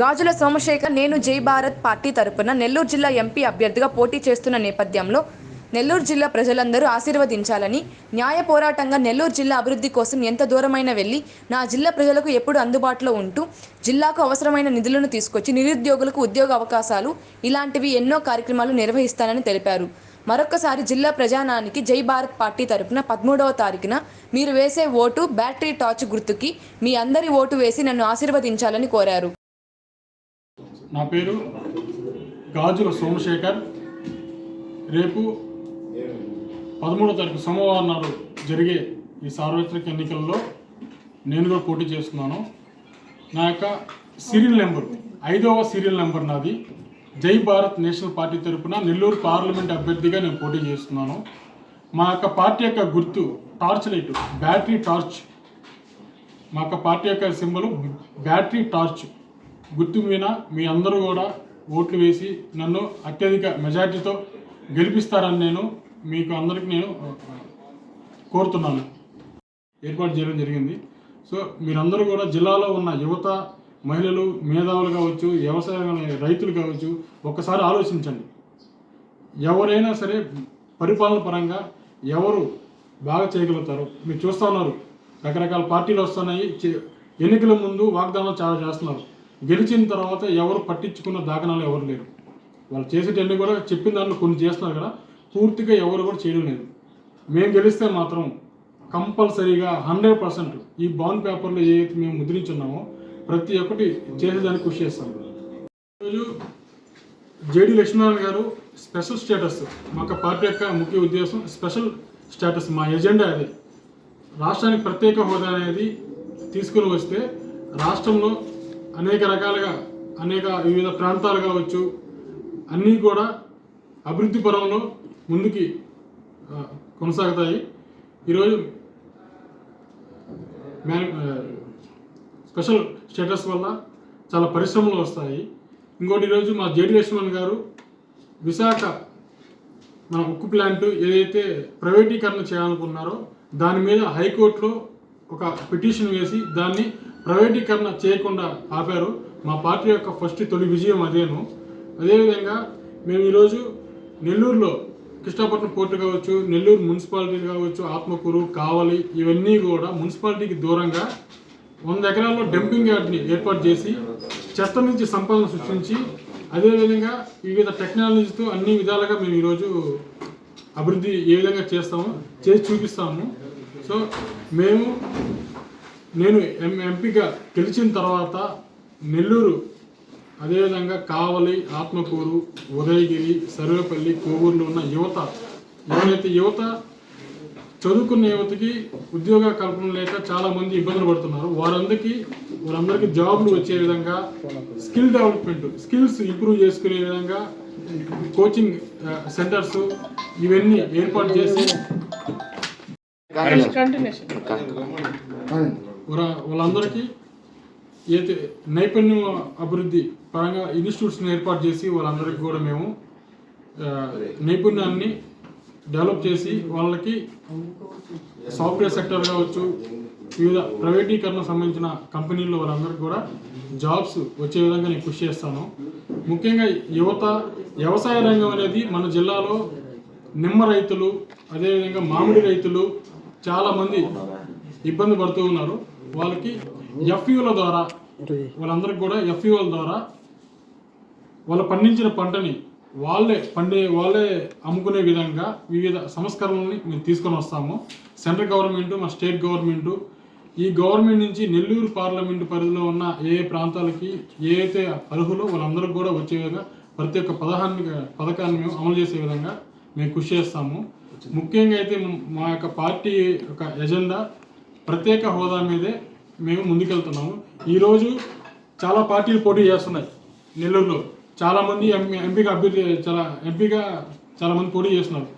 గాజుల సోమశేఖర్ నేను జై భారత్ పార్టీ తరపున నెల్లూరు జిల్లా ఎంపీ అభ్యర్థిగా పోటీ చేస్తున్న నేపథ్యంలో నెల్లూరు జిల్లా ప్రజలందరూ ఆశీర్వదించాలని న్యాయ పోరాటంగా నెల్లూరు జిల్లా అభివృద్ధి కోసం ఎంత దూరమైనా వెళ్ళి నా జిల్లా ప్రజలకు ఎప్పుడు అందుబాటులో ఉంటూ జిల్లాకు అవసరమైన నిధులను తీసుకొచ్చి నిరుద్యోగులకు ఉద్యోగ అవకాశాలు ఇలాంటివి ఎన్నో కార్యక్రమాలు నిర్వహిస్తానని తెలిపారు. మరొకసారి జిల్లా ప్రజానానికి జై భారత్ పార్టీ తరపున పదమూడవ తారీఖున మీరు వేసే ఓటు బ్యాటరీ టార్చ్ గుర్తుకి మీ అందరి ఓటు వేసి నన్ను ఆశీర్వదించాలని కోరారు. నా పేరు గాజుల సోమశేఖర్. రేపు పదమూడో తారీఖు సోమవారం నాడు జరిగే ఈ సార్వత్రిక ఎన్నికల్లో నేను కూడా పోటీ చేస్తున్నాను. నా యొక్క సీరియల్ నెంబర్ ఐదవ సీరియల్ నెంబర్ నాది. జై భారత్ నేషనల్ పార్టీ తరపున నెల్లూరు పార్లమెంట్ అభ్యర్థిగా నేను పోటీ చేస్తున్నాను. మా యొక్క పార్టీ యొక్క గుర్తు టార్చ్ లైట్ బ్యాటరీ టార్చ్. మా యొక్క పార్టీ యొక్క సింబల్ బ్యాటరీ టార్చ్. గుర్తు మీద మీ అందరూ కూడా ఓట్లు వేసి నన్ను అత్యధిక మెజార్టీతో గెలిపిస్తారని నేను మీకు అందరికి నేను కోరుతున్నాను. ఏర్పాటు చేయడం జరిగింది. సో మీరందరూ కూడా జిల్లాలో ఉన్న యువత మహిళలు మేధావులు కావచ్చు వ్యవసాయ రైతులు కావచ్చు ఒక్కసారి ఆలోచించండి. ఎవరైనా సరే పరిపాలన పరంగా ఎవరు బాగా చేయగలుగుతారు? మీరు చూస్తూ ఉన్నారు. రకరకాల పార్టీలు వస్తున్నాయి. చే- ఎన్నికల ముందు వాగ్దానాలు చాలా చేస్తున్నారు. గెలిచిన తర్వాత ఎవరు పట్టించుకున్న దాఖనాలు ఎవరు లేరు. వాళ్ళు చేసేటన్ని కూడా చెప్పిన దాంట్లో కొన్ని చేస్తున్నారు కదా పూర్తిగా ఎవరు కూడా చేయడం లేదు. మేము గెలిస్తే మాత్రం కంపల్సరీగా హండ్రెడ్ పర్సెంట్ ఈ బాండ్ పేపర్లో ఏదైతే మేము ముద్రించున్నామో ప్రతి ఒక్కటి చేసేదానికి కృషి చేస్తాం. ఈరోజు జేడి లక్ష్మీనారాయణ గారు స్పెషల్ స్టేటస్ మా పార్టీ యొక్క ముఖ్య ఉద్దేశం స్పెషల్ స్టేటస్ మా ఎజెండా అది. రాష్ట్రానికి ప్రత్యేక హోదా అనేది తీసుకుని వస్తే రాష్ట్రంలో అనేక రకాలుగా అనేక వివిధ ప్రాంతాలు కావచ్చు అన్నీ కూడా అభివృద్ధి పరంలో ముందుకి కొనసాగుతాయి. ఈరోజు మ్యాన్ స్పెషల్ స్టేటస్ వల్ల చాలా పరిశ్రమలు వస్తాయి. ఇంకోటి ఈరోజు మా జేడి లక్ష్మణ్ గారు విశాఖ మన ఉక్కు ప్లాంట్ ఏదైతే ప్రైవేటీకరణ చేయాలనుకున్నారో దాని మీద హైకోర్టులో ఒక పిటిషన్ వేసి దాన్ని ప్రైవేటీకరణ చేయకుండా ఆపారు. మా పార్టీ యొక్క ఫస్ట్ తొలి విజయం అదేను. అదేవిధంగా మేము ఈరోజు నెల్లూరులో కృష్ణాపట్నం పోర్టు కావచ్చు నెల్లూరు మున్సిపాలిటీ కావచ్చు ఆత్మకూరు కావలి ఇవన్నీ కూడా మున్సిపాలిటీకి దూరంగా వంద ఎకరాల్లో డంపింగ్ యార్డ్ని ఏర్పాటు చేసి చెత్త నుంచి సంపదను సృష్టించి అదేవిధంగా వివిధ టెక్నాలజీతో అన్ని విధాలుగా మేము ఈరోజు అభివృద్ధి ఏ విధంగా చేస్తామో చేసి చూపిస్తాము. సో మేము నేను ఎం ఎంపీగా గెలిచిన తర్వాత నెల్లూరు అదేవిధంగా కావలి ఆత్మకూరు ఉదయగిరి సర్వేపల్లి కోవూరులో ఉన్న యువత ఎవరైతే యువత చదువుకున్న యువతకి ఉద్యోగ కల్పన లేక చాలా మంది ఇబ్బందులు పడుతున్నారు వారందరికీ వారందరికీ జాబ్లు వచ్చే విధంగా స్కిల్ డెవలప్మెంట్ స్కిల్స్ ఇంప్రూవ్ చేసుకునే విధంగా కోచింగ్ సెంటర్స్ ఇవన్నీ ఏర్పాటు చేసి వాళ్ళందరికీ ఏదైతే నైపుణ్యం అభివృద్ధి పరంగా ఇన్స్టిట్యూట్స్ని ఏర్పాటు చేసి వాళ్ళందరికీ కూడా మేము నైపుణ్యాన్ని డెవలప్ చేసి వాళ్ళకి సాఫ్ట్వేర్ సెక్టర్ కావచ్చు వివిధ ప్రైవేటీకరణ సంబంధించిన కంపెనీల్లో వాళ్ళందరికీ కూడా జాబ్స్ వచ్చే విధంగా నేను కృషి చేస్తాను. ముఖ్యంగా యువత వ్యవసాయ రంగం అనేది మన జిల్లాలో నిమ్మ రైతులు అదేవిధంగా మామిడి రైతులు చాలామంది ఇబ్బంది పడుతూ ఉన్నారు. వాళ్ళకి ఎఫ్యూల ద్వారా వాళ్ళందరికీ కూడా ఎఫ్యూల ద్వారా వాళ్ళు పండించిన పంటని వాళ్ళే పండే వాళ్ళే అమ్ముకునే విధంగా వివిధ సంస్కరణల్ని మేము తీసుకొని వస్తాము. సెంట్రల్ గవర్నమెంట్ మా స్టేట్ గవర్నమెంట్ ఈ గవర్నమెంట్ నుంచి నెల్లూరు పార్లమెంటు పరిధిలో ఉన్న ఏ ఏ ప్రాంతాలకి ఏ అయితే అర్హులో వాళ్ళందరికీ కూడా వచ్చే విధంగా ప్రతి ఒక్క పదహాన్ని పథకాన్ని మేము అమలు చేసే విధంగా మేము కృషి చేస్తాము. ముఖ్యంగా అయితే మా యొక్క పార్టీ యొక్క ఎజెండా ప్రత్యేక హోదా మీదే మేము ముందుకెళ్తున్నాము. ఈరోజు చాలా పార్టీలు పోటీ చేస్తున్నాయి నెల్లూరులో. చాలామంది ఎంపీ ఎంపీగా అభ్యర్థి చాలా ఎంపీగా చాలామంది పోటీ చేస్తున్నారు.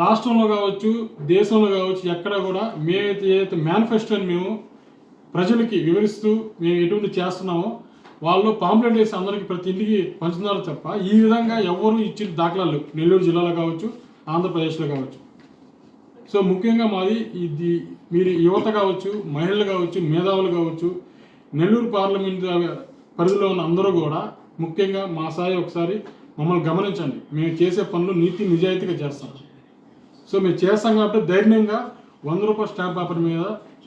రాష్ట్రంలో కావచ్చు దేశంలో కావచ్చు ఎక్కడ కూడా మేమైతే ఏదైతే మేనిఫెస్టోని మేము ప్రజలకి వివరిస్తూ మేము ఎటువంటి చేస్తున్నామో వాళ్ళు పాంప్లెట్ వేసి అందరికీ ప్రతి ఇంటికి పంచుతున్నారు తప్ప ఈ విధంగా ఎవరు ఇచ్చిన దాఖలాలు నెల్లూరు జిల్లాలో కావచ్చు ఆంధ్రప్రదేశ్లో కావచ్చు సో ముఖ్యంగా మాది ఇది మీరు యువత కావచ్చు మహిళలు కావచ్చు మేధావులు కావచ్చు నెల్లూరు పార్లమెంట్ పరిధిలో ఉన్న అందరూ కూడా ముఖ్యంగా మా సాయి ఒకసారి మమ్మల్ని గమనించండి. మేము చేసే పనులు నీతి నిజాయితీగా చేస్తాం. సో మేము చేస్తాం కాబట్టి ధైర్యంగా వంద రూపాయల స్టాంప్ పేపర్ మీద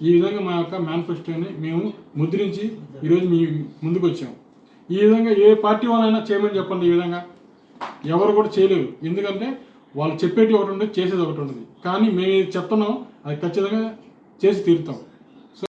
ఈ విధంగా మా యొక్క మేనిఫెస్టోని మేము ముద్రించి ఈరోజు మీ ముందుకు వచ్చాము ఈ విధంగా ఏ పార్టీ వాళ్ళైనా చేయమని చెప్పండి ఈ విధంగా. ఎవరు కూడా చేయలేరు. ఎందుకంటే వాళ్ళు చెప్పేటి ఒకటి ఉండదు చేసేది ఒకటి ఉండదు. కానీ మేము చెప్తున్నాం అది ఖచ్చితంగా చేసి తీరుతాం.